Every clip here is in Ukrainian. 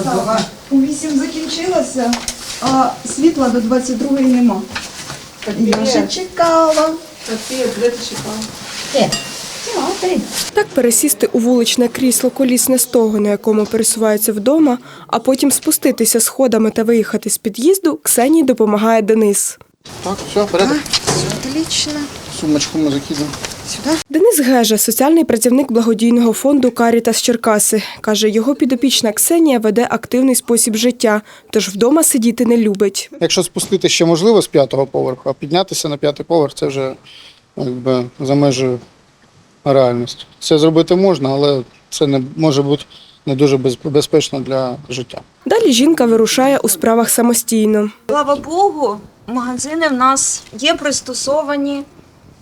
стало. У 8 закінчилося, а світла до 22-ї нема. Я ще чекала. Так пересісти у вуличне крісло колісне з того, на якому пересувається вдома, а потім спуститися сходами та виїхати з під'їзду, Ксенії допомагає Денис. Так, все, порядок. Отлично. Сумочку ми закидаємо. Сюди. Денис Гежа, соціальний працівник благодійного фонду Карітас Черкаси. Каже, його підопічна Ксенія веде активний спосіб життя, тож вдома сидіти не любить. Якщо спустити ще можливо з п'ятого поверху, а піднятися на п'ятий поверх це вже якби за межею реальності. Це зробити можна, але це не може бути не дуже безпечно для життя. Далі жінка вирушає у справах самостійно. Слава Богу, магазини в нас є пристосовані.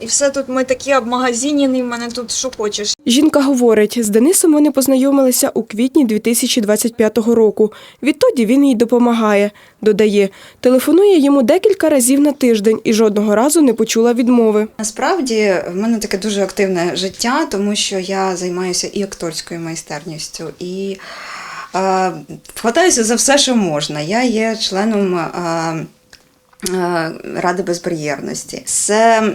І все тут ми такі обмагазинені, в мене тут що хочеш. Жінка говорить, з Денисом вони познайомилися у квітні 2025 року. Відтоді він їй допомагає. Додає, телефонує йому декілька разів на тиждень і жодного разу не почула відмови. Насправді в мене таке дуже активне життя, тому що я займаюся і акторською майстерністю, і е, хватаюся за все, що можна. Я є членом. Е, Ради безбар'єрності. Це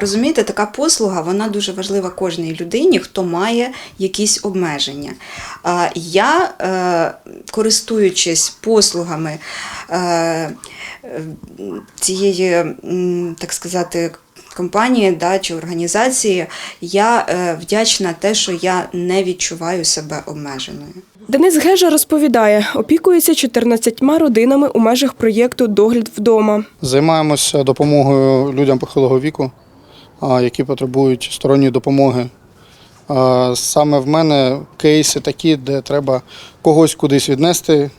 розумієте, така послуга, вона дуже важлива кожній людині, хто має якісь обмеження. Я, е, користуючись послугами е, е, цієї, так сказати, компанії да, чи організації, я е, вдячна те, що я не відчуваю себе обмеженою. Денис Гежа розповідає, опікується 14 родинами у межах проєкту Догляд вдома. Займаємося допомогою людям похилого віку, які потребують сторонньої допомоги. Саме в мене кейси такі, де треба когось кудись віднести,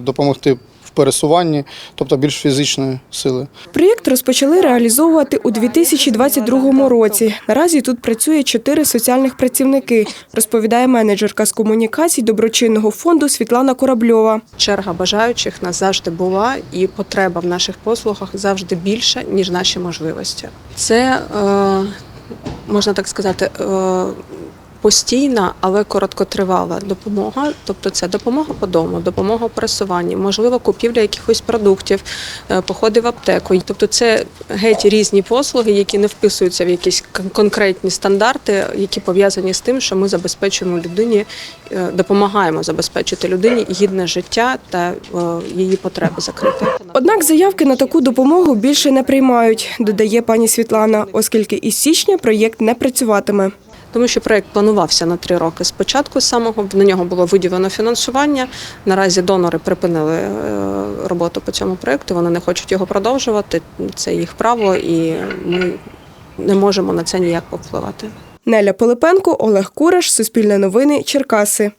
допомогти пересуванні, тобто більш фізичної сили. Проєкт розпочали реалізовувати у 2022 році. Наразі тут працює чотири соціальних працівники, розповідає менеджерка з комунікацій доброчинного фонду Світлана Корабльова. черга бажаючих нас завжди була, і потреба в наших послугах завжди більша, ніж наші можливості. Це е, можна так сказати. Постійна, але короткотривала допомога, тобто це допомога по дому, допомога у пересуванні, можливо, купівля якихось продуктів, е, походи в аптеку. Тобто це геть різні послуги, які не вписуються в якісь конкретні стандарти, які пов'язані з тим, що ми забезпечуємо людині, е, допомагаємо забезпечити людині гідне життя та е, її потреби закрити. Однак заявки на таку допомогу більше не приймають, додає пані Світлана, оскільки із січня проєкт не працюватиме. Тому що проект планувався на три роки спочатку. Самого на нього було виділено фінансування. Наразі донори припинили е, роботу по цьому проекту. Вони не хочуть його продовжувати. Це їх право, і ми не можемо на це ніяк повпливати. Неля Пилипенко, Олег Кураш, Суспільне новини, Черкаси.